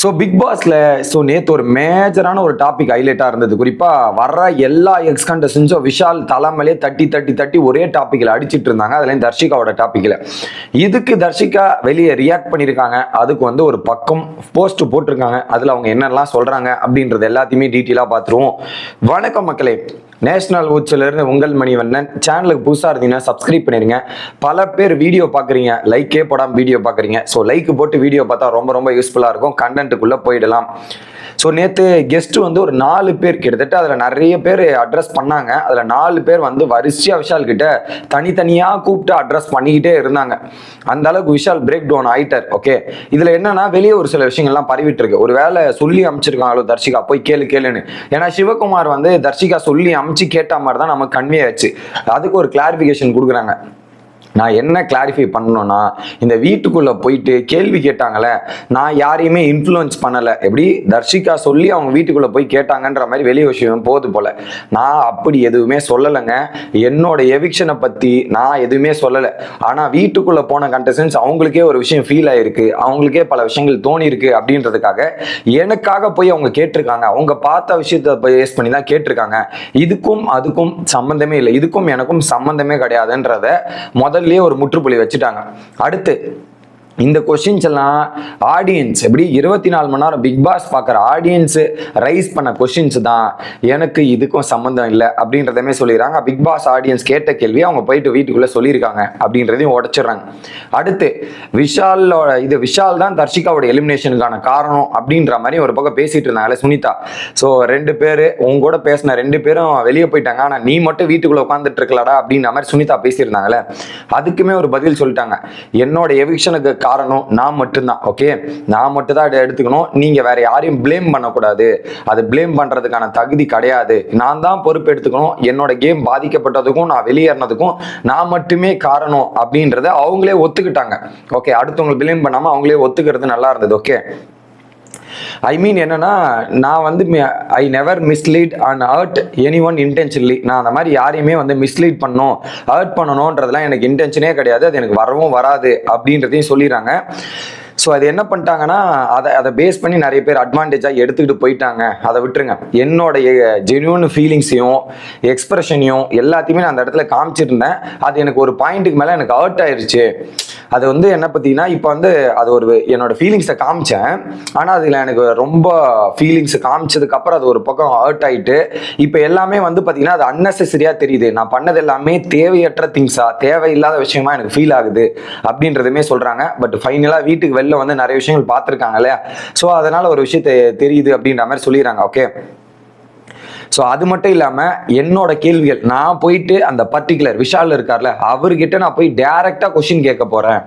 So big பாஸ்ல so நேற்று ஒரு மேஜரான ஒரு டாபிக் ஹைலைட்டாக இருந்தது. குறிப்பாக வர்ற எல்லா எக்ஸ் கண்டஸ்டன்ஸும் விஷால் தலைமையிலே தட்டி தட்டி தட்டி ஒரே டாப்பிக்கில் அடிச்சிட்டு இருந்தாங்க. அதுலேயும் தர்ஷிகாவோட டாப்பிக்கில் இதுக்கு தர்ஷிகா வெளியே ரியாக்ட் பண்ணியிருக்காங்க அதுக்கு வந்து ஒரு பக்கம் போஸ்ட் போட்டிருக்காங்க. அதில் அவங்க என்னெல்லாம் சொல்கிறாங்க அப்படின்றது எல்லாத்தையுமே டீட்டெயிலாக பார்த்துருவோம். வணக்கம் மக்களே. நேஷனல் இருந்து உங்கள் மணிவண்ணன். சேனலுக்கு புதுசாக இருந்தீங்கன்னா சப்ஸ்கிரைப் பண்ணிடுங்க பல பேர் வீடியோ பார்க்குறீங்க. லைக்கே போடாமல் வீடியோ பார்க்குறீங்க. ஸோ லைக் போட்டு வீடியோ பார்த்தா ரொம்ப ரொம்ப யூஸ்ஃபுல்லாக இருக்கும். கண்டென்ட்டுக்குள்ளே போயிடலாம். ஸோ நேற்று கெஸ்ட்டு வந்து ஒரு நாலு பேர் கிட்டத்தட்ட அதில் நிறைய பேர் அட்ரஸ் பண்ணாங்க. அதில் நாலு பேர் வந்து வரிசையாக விஷால் கிட்ட தனித்தனியாக கூப்பிட்டு அட்ரஸ் பண்ணிக்கிட்டே இருந்தாங்க. அந்த அளவுக்கு விஷால் பிரேக் டவுன் ஆயிட்டார். ஓகே இதில் என்னன்னா வெளியே ஒரு சில விஷயங்கள்லாம் பரவிட்டு இருக்கு. ஒரு வேலை சொல்லி அமைச்சிருக்காங்களோ தர்ஷிகா? போய் கேளு கேளுன்னு. ஏன்னா சிவகுமார் வந்து தர்ஷிகா சொல்லி காமிச்சு கேட்ட மாதிரி தான் நமக்கு கன்வே ஆச்சு. அதுக்கு ஒரு கிளாரிஃபிகேஷன் கொடுக்குறாங்க. நான் என்ன கிளாரிஃபை பண்ணணும்னா இந்த வீட்டுக்குள்ள போயிட்டு கேள்வி கேட்டாங்களே நான் யாரையுமே இன்ஃப்ளூயன்ஸ் பண்ணலை. எப்படி? தர்ஷிகா சொல்லி அவங்க வீட்டுக்குள்ள போய் கேட்டாங்கன்ற மாதிரி வெளி விஷயம் போகுது போல. நான் அப்படி எதுவுமே சொல்லலைங்க. என்னோட எவிக்ஷனை பத்தி நான் எதுவுமே சொல்லலை. ஆனா வீட்டுக்குள்ள போன கண்டஸ்டன்ஸ் அவங்களுக்கே ஒரு விஷயம் ஃபீல் ஆயிருக்கு. அவங்களுக்கே பல விஷயங்கள் தோணி இருக்கு அப்படின்றதுக்காக எனக்காக போய் அவங்க கேட்டிருக்காங்க. அவங்க பார்த்த விஷயத்தை பேஸ் பண்ணி தான் கேட்டிருக்காங்க. இதுக்கும் அதுக்கும் சம்பந்தமே இல்லை. இதுக்கும் எனக்கும் சம்பந்தமே கிடையாதுன்றத முதல் முதல்லயே ஒரு முற்றுப்புள்ளி வச்சுட்டாங்க. அடுத்து இந்த கொஷின்ஸ் எல்லாம் ஆடியன்ஸ் எப்படி இருபத்தி நாலு மணி நேரம் பிக் பாஸ் பார்க்குற ஆடியன்ஸ் ரைஸ் பண்ண கொஷின்ஸ் தான். எனக்கு இதுக்கும் சம்மந்தம் இல்லை அப்படின்றதுமே சொல்லிடுறாங்க. பிக் பாஸ் ஆடியன்ஸ் கேட்ட கேள்வி அவங்க போயிட்டு வீட்டுக்குள்ளே சொல்லியிருக்காங்க அப்படின்றதையும் உடச்சிடுறாங்க. அடுத்து விஷாலோட இது விஷால் தான் தர்ஷிகாவோட எலிமினேஷனுக்கான காரணம் அப்படின்ற மாதிரி ஒரு பக்கம் பேசிட்டு இருந்தாங்கல்ல சுனிதா. ஸோ ரெண்டு பேர் உங்க கூட பேசின ரெண்டு பேரும் வெளியே போயிட்டாங்க. ஆனால் நீ மட்டும் வீட்டுக்குள்ளே உட்காந்துட்டு இருக்கலடா அப்படின்ற மாதிரி சுனிதா பேசியிருந்தாங்கல்ல. அதுக்குமே ஒரு பதில் சொல்லிட்டாங்க. என்னோட எவிக்ஷனுக்கு காரணம் நான் மட்டும்தான் ஓகே நான் மட்டும் தான் அதை எடுத்துக்கணும். நீங்கள் வேற யாரையும் ப்ளேம் பண்ணக்கூடாது. அது ப்ளேம் பண்ணுறதுக்கான தகுதி கிடையாது. நான் தான் பொறுப்பு எடுத்துக்கணும். என்னோட கேம் பாதிக்கப்பட்டதுக்கும் நான் வெளியேறினதுக்கும் நான் மட்டுமே காரணம் அப்படின்றத அவங்களே ஒத்துக்கிட்டாங்க. ஓகே அடுத்தவங்களை ப்ளேம் பண்ணாமல் அவங்களே ஒத்துக்கிறது நல்லா இருந்தது ஓகே ஐ மீன் என்னன்னா நான் வந்து I never mislead and hurt any one intentionally நான் அந்த மாதிரி யாரையுமே வந்து மிஸ்லீட் பண்ணணும் ஹர்ட் பண்ணணுன்றதுலாம் எனக்கு இன்டென்ஷனே கிடையாது. அது எனக்கு வரவும் வராது அப்படின்றதையும் சொல்லிடுறாங்க. ஸோ அது என்ன பண்ணிட்டாங்கன்னா அதை அதை பேஸ் பண்ணி நிறைய பேர் அட்வான்டேஜாக எடுத்துக்கிட்டு போயிட்டாங்க. அதை விட்டுருங்க. என்னோடைய ஜென்யூன் ஃபீலிங்ஸையும் எக்ஸ்பிரஷனையும் எல்லாத்தையுமே நான் அந்த இடத்துல காமிச்சிருந்தேன். அது எனக்கு ஒரு பாயிண்ட்டுக்கு மேலே எனக்கு ஹர்ட் ஆயிடுச்சு அது வந்து என்ன பார்த்தீங்கன்னா இப்போ வந்து அது ஒரு என்னோட ஃபீலிங்ஸை காமிச்சேன். ஆனால் அதில் எனக்கு ரொம்ப ஃபீலிங்ஸ் காமிச்சதுக்கப்புறம் அது ஒரு பக்கம் ஹர்ட் ஆகிட்டு இப்போ எல்லாமே வந்து பார்த்தீங்கன்னா அது அன்னெசரியாக தெரியுது. நான் பண்ணது எல்லாமே தேவையற்ற திங்ஸா தேவையில்லாத விஷயமா எனக்கு ஃபீல் ஆகுது அப்படின்றதுமே சொல்கிறாங்க பட் ஃபைனலாக வீட்டுக்கு வெளில வந்து நிறைய விஷயங்கள் பார்த்துருக்காங்க இல்லையா? ஸோ அதனால ஒரு விஷயத்தை தெரியுது அப்படின்ற மாதிரி சொல்லிடுறாங்க ஓகே ஸோ அது மட்டும் இல்லாமல் என்னோட கேள்விகள் நான் போயிட்டு அந்த பர்டிகுலர் விஷால் இருக்கார்ல அவர்கிட்ட நான் போய் டேரெக்டாக கொஷின் கேட்க போகிறேன்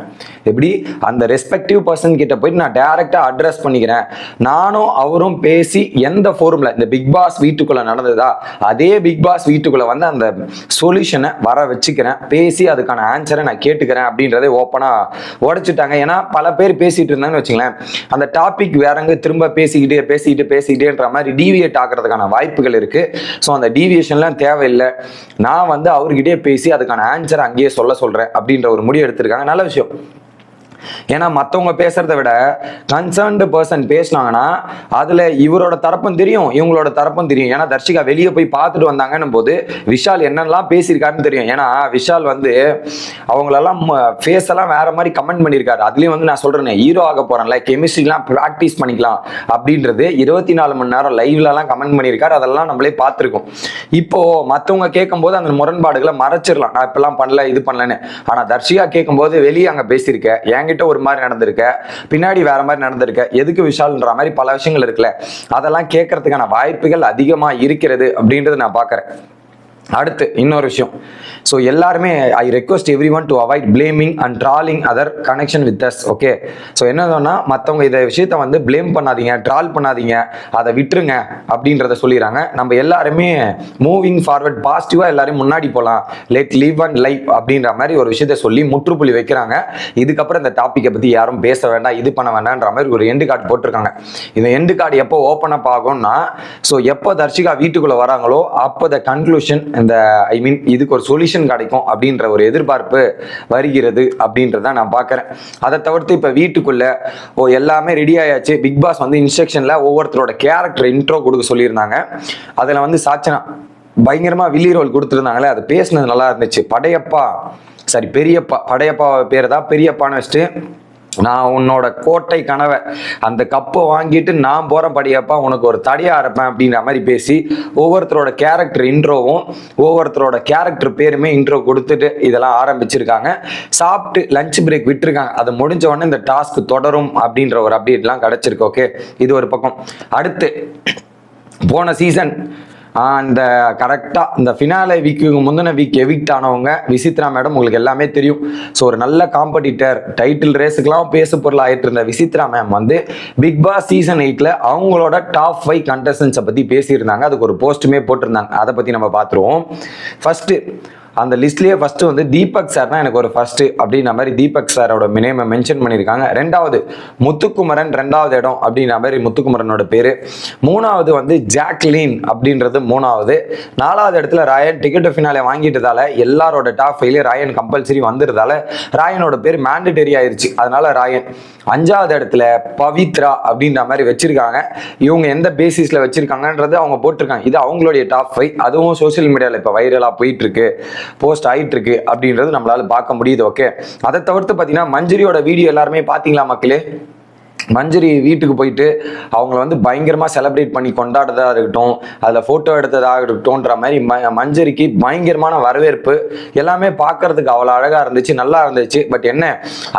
எப்படி? அந்த ரெஸ்பெக்டிவ் பர்சன் கிட்ட போயிட்டு நான் டேரெக்டாக அட்ரஸ் பண்ணிக்கிறேன். நானும் அவரும் பேசி எந்த ஃபோரமில் இந்த பிக் பாஸ் வீட்டுக்குள்ளே நடந்ததா அதே பிக் பாஸ் வீட்டுக்குள்ளே வந்து அந்த சொல்யூஷனை வர வச்சுக்கிறேன். பேசி அதுக்கான ஆன்சரை நான் கேட்டுக்கிறேன் அப்படின்றதே ஓப்பனாக உடைச்சிட்டாங்க. ஏன்னா பல பேர் பேசிட்டு இருந்தாங்கன்னு வச்சுங்களேன். அந்த டாபிக் வேறங்க திரும்ப பேசிக்கிட்டே பேசிக்கிட்டு பேசிக்கிட்டேன்ற மாதிரி டிவியேட் ஆகிறதுக்கான வாய்ப்புகள் இருக்கு. ஸோ அந்த டீவியேஷன்லாம் தேவையில்லை. நான் வந்து அவர்கிட்டயே பேசி அதுக்கான ஆன்சரை அங்கேயே சொல்ல சொல்றேன் அப்படின்ற ஒரு முடிவு எடுத்திருக்காங்க. நல்ல விஷயம். ஏன்னா மற்றவங்க பேசுறத விட கன்சர்ன்டு பர்சன் பேசினாங்கன்னா அதுல இவரோட தரப்பும் தெரியும் இவங்களோட தரப்பும் தெரியும். ஏன்னா தர்ஷிகா வெளியே போய் பார்த்துட்டு வந்தாங்கன்னும் போது விஷால் என்னெல்லாம் பேசியிருக்காருன்னு தெரியும். ஏன்னா விஷால் வந்து அவங்களெல்லாம் ஃபேஸ் எல்லாம் வேற மாதிரி கமெண்ட் பண்ணியிருக்காரு. அதுலயும் வந்து நான் சொல்றேன் ஹீரோ ஆக போறேன்ல கெமிஸ்ட்ரிலாம் ப்ராக்டிஸ் பண்ணிக்கலாம் அப்படின்றது இருபத்தி நாலு மணி நேரம் லைவ்லலாம் கமெண்ட் பண்ணியிருக்காரு. அதெல்லாம் நம்மளே பார்த்துருக்கோம். இப்போ மற்றவங்க கேட்கும்போது அந்த முரண்பாடுகளை மறைச்சிடலாம். நான் இப்பெல்லாம் பண்ணல இது பண்ணலன்னு. ஆனால் தர்ஷிகா கேட்கும்போது வெளியே அங்கே பேசியிருக்கேன் என்கிட்ட ஒரு மாதிரி நடந்திருக்க பின்னாடி வேற மாதிரி நடந்திருக்க எதுக்கு விஷால்ன்ற மாதிரி பல விஷயங்கள் இருக்குல்ல. அதெல்லாம் கேட்கறதுக்கான வாய்ப்புகள் அதிகமாக இருக்கிறது அப்படின்றத நான் பார்க்குறேன். அடுத்து இன்னொரு விஷயம். ஸோ எல்லாருமே I request every one to avoid blaming and trolling other connection with us okay so என்னன்னா மற்றவங்க இதை விஷயத்த வந்து ப்ளேம் பண்ணாதீங்க ட்ரால் பண்ணாதீங்க அதை விட்டுருங்க அப்படின்றத சொல்லிடுறாங்க. நம்ம எல்லாருமே மூவிங் ஃபார்வர்ட் பாசிட்டிவாக எல்லாரும் முன்னாடி போகலாம் லெட் லீவ் அண்ட் லைஃப் அப்படின்ற மாதிரி ஒரு விஷயத்த சொல்லி முற்றுப்புள்ளி வைக்கிறாங்க. இதுக்கப்புறம் இந்த டாப்பிக்கை பற்றி யாரும் பேச வேண்டாம் இது பண்ண வேண்டாம்ன்ற மாதிரி ஒரு எண்டு கார்டு போட்டிருக்காங்க. இந்த எண்டு கார்டு எப்போ ஓப்பன் அப் ஆகும்னா ஸோ எப்போ தர்ஷிகா வீட்டுக்குள்ளே வராங்களோ அப்போ த கன்க்ளூஷன் இந்த ஐ மீன் இதுக்கு ஒரு சொல்யூஷன் கிடைக்கும் அப்படின்ற ஒரு எதிர்பார்ப்பு வருகிறது அப்படின்றத நான் பார்க்குறேன். அதை தவிர்த்து இப்போ வீட்டுக்குள்ள ஓ எல்லாமே ரெடி ஆயாச்சு. பிக் பாஸ் வந்து இன்ஸ்ட்ரக்ஷனில் ஒவ்வொருத்தரோட கேரக்டர் இன்ட்ரோ கொடுக்க சொல்லியிருந்தாங்க. அதில் வந்து சாச்சனா பயங்கரமா வில்லி ரோல் கொடுத்துருந்தாங்களே அது பேசுனது நல்லா இருந்துச்சு. படையப்பா. சரி பெரியப்பா. படையப்பா பேர் தான் பெரியப்பான்னு வச்சுட்டு நான் உன்னோட கோட்டை கனவை. அந்த கப்பை வாங்கிட்டு நான் போகிறேன் படியப்பா உனக்கு ஒரு தடியா இருப்பேன் அப்படின்ற மாதிரி பேசி ஒவ்வொருத்தரோட கேரக்டர் இன்ட்ரோவும் ஒவ்வொருத்தரோட கேரக்டர் பேருமே இன்ட்ரோ கொடுத்துட்டு இதெல்லாம் ஆரம்பிச்சிருக்காங்க. சாப்பிட்டு லஞ்ச் பிரேக் விட்டுருக்காங்க. அது முடிஞ்ச உடனே இந்த டாஸ்க் தொடரும் அப்படின்ற ஒரு அப்டேட்லாம் கிடச்சிருக்கு ஓகே இது ஒரு பக்கம். அடுத்து போன சீசன் அந்த கரெக்டாக இந்த ஃபினாலே வீக்கு முந்தின வீக் எவிக்ட் ஆனவங்க விசித்ரா மேடம் உங்களுக்கு எல்லாமே தெரியும். ஸோ ஒரு நல்ல காம்படிட்டர் டைட்டில் ரேஸுக்கெல்லாம் பேசு பொருள் ஆகிட்டு இருந்த விசித்ரா மேம் வந்து பிக் பாஸ் சீசன் எயிட்டில் அவங்களோட டாப் ஃபைவ் கண்டஸ்டன்ஸை பற்றி பேசியிருந்தாங்க. அதுக்கு ஒரு போஸ்ட்டுமே போட்டிருந்தாங்க. அதை பற்றி நம்ம பார்த்துருவோம். ஃபஸ்ட்டு அந்த லிஸ்ட்லயே ஃபர்ஸ்ட் வந்து தீபக் சார் தான் எனக்கு ஒரு ஃபர்ஸ்ட் அப்படின்ற மாதிரி தீபக் சாரோட நேமை மென்ஷன் பண்ணியிருக்காங்க. ரெண்டாவது முத்துக்குமரன் ரெண்டாவது இடம் அப்படின்ற மாதிரி முத்துக்குமரனோட பேரு. மூணாவது வந்து ஜாக்லீன் அப்படின்றது மூணாவது. நாலாவது இடத்துல ராயன் டிக்கெட் ஃபினாலே வாங்கிட்டதால எல்லாரோட டாப் ஃபைவ்லேயே ராயன் கம்பல்சரி வந்துருதால ராயனோட பேர் மேண்டடரி ஆயிருச்சு. அதனால ராயன். அஞ்சாவது இடத்துல பவித்ரா அப்படின்ற மாதிரி வச்சிருக்காங்க. இவங்க எந்த பேசிஸ்ல வச்சிருக்காங்கன்றது அவங்க போட்டிருக்காங்க. இது அவங்களுடைய டாப் ஃபைவ் அதுவும் சோஷியல் மீடியாவில் இப்போ வைரலாக போயிட்டு இருக்கு. போஸ்ட் ஆயிட்டு இருக்கு அப்படின்றது நம்மளால பார்க்க முடியுது ஓகே அதை தவிர்த்து பார்த்தீங்கன்னா மஞ்சரியோட வீடியோ எல்லாருமே பார்த்தீங்களா மக்களே? மஞ்சரி வீட்டுக்கு போயிட்டு அவங்கள வந்து பயங்கரமாக செலிப்ரேட் பண்ணி கொண்டாடுறதா இருக்கட்டும் அதில் ஃபோட்டோ எடுத்ததாக இருக்கட்டும்ன்ற மாதிரி ம மஞ்சரிக்கு பயங்கரமான வரவேற்பு. எல்லாமே பார்க்கறதுக்கு அவ்வளோ அழகாக இருந்துச்சு நல்லா இருந்துச்சு. பட் என்ன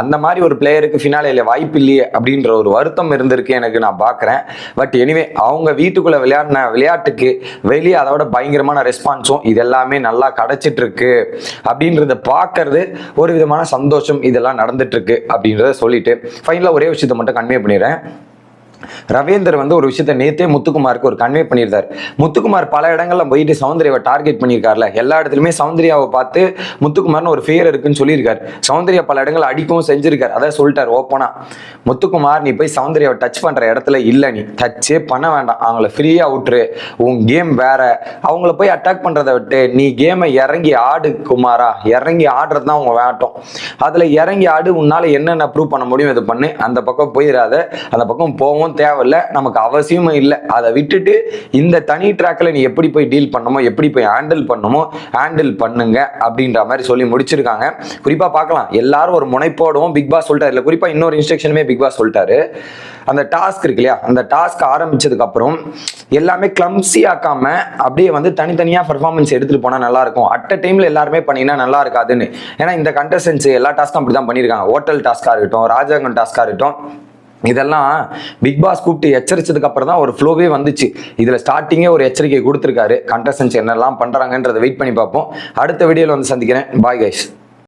அந்த மாதிரி ஒரு பிளேயருக்கு ஃபினாலையில் வாய்ப்பு இல்லையே அப்படின்ற ஒரு வருத்தம் இருந்திருக்கு எனக்கு நான் பார்க்குறேன். பட் எனிவே அவங்க வீட்டுக்குள்ளே விளையாடின விளையாட்டுக்கு வெளியே அதோட பயங்கரமான ரெஸ்பான்ஸும் இது எல்லாமே நல்லா கிடச்சிட்ருக்கு. அப்படின்றத பார்க்கறது ஒரு விதமான சந்தோஷம் இதெல்லாம் நடந்துட்டுருக்கு அப்படின்றத சொல்லிட்டு ஃபைனலாக ஒரே விஷயத்தை மட்டும் கன்வே பண்ணிடுறேன். ரவீந்தர் வந்து ஒரு விஷயத்த நேத்தே முத்துக்குமாருக்கு ஒரு கன்வே பண்ணியிருந்தார். முத்துக்குமார் பல இடங்கள்ல போயிட்டு சௌந்தர்யாவை டார்கெட் பண்ணியிருக்காருல. எல்லா இடத்துலையுமே சௌந்தர்யாவை பார்த்து முத்துக்குமார்னு ஒரு ஃபேர் இருக்குன்னு சொல்லியிருக்காரு. சௌந்தர்யா பல இடங்கள் அடிக்கவும் செஞ்சிருக்காரு. அதான் சொல்லிட்டார் ஓப்பனா முத்துக்குமார் நீ போய் சௌந்தர்யாவை டச் பண்ற இடத்துல இல்லை நீ. டச்சே பண்ண வேண்டாம். அவங்கள ஃப்ரீயா விட்டுரு. உன் கேம் வேற. அவங்கள போய் அட்டாக் பண்றதை விட்டு நீ கேமை இறங்கி ஆடு குமாரா. இறங்கி ஆடுறது தான் உங்க வேட்டம். அதுல இறங்கி ஆடு உன்னால என்னென்ன ப்ரூவ் பண்ண முடியும் இது பண்ணு. அந்த பக்கம் போயிடாத அந்த பக்கம் போவோம் போகவும் தேவையில்ல நமக்கு அவசியமும் இல்லை. அதை விட்டுட்டு இந்த தனி ட்ராக்ல நீ எப்படி போய் டீல் பண்ணணுமோ எப்படி போய் ஹேண்டில் பண்ணணுமோ ஹேண்டில் பண்ணுங்க அப்படின்ற மாதிரி சொல்லி முடிச்சிருக்காங்க. குறிப்பா பார்க்கலாம். எல்லாரும் ஒரு முனைப்போடவும். பிக் பாஸ் சொல்லிட்டாரு இல்லை குறிப்பா இன்னொரு இன்ஸ்ட்ரக்ஷனுமே பிக் பாஸ் சொல்லிட்டாரு. அந்த டாஸ்க் இருக்கு இல்லையா அந்த டாஸ்க் ஆரம்பிச்சதுக்கு அப்புறம் எல்லாமே கிளம்சி ஆக்காம அப்படியே வந்து தனித்தனியா பர்ஃபார்மன்ஸ் எடுத்துட்டு போனா நல்லா இருக்கும். அட் அ டைம்ல எல்லாருமே பண்ணினா நல்லா இருக்காதுன்னு. ஏன்னா இந்த கண்டஸ்டன்ஸ் எல்லா டாஸ்க்கும் அப்படி தான் பண்ணியிருக்காங்க ஹோட்டல் டாஸ்கா இருக்கட்டும் ராஜாங்கம் டாஸ்கா இருக்கட்டும் இதெல்லாம் பிக் பாஸ் கூப்பிட்டு எச்சரிச்சதுக்கு அப்புறம் தான் ஒரு ஃப்ளோவே வந்துச்சு. இதில் ஸ்டார்டிங்கே ஒரு எச்சரிக்கை கொடுத்துருக்காரு. கண்டஸ்டன்ஸ் என்னெல்லாம் பண்ணுறாங்கன்றதை வெயிட் பண்ணி பார்ப்போம். அடுத்த வீடியோவில் வந்து சந்திக்கிறேன். Bye guys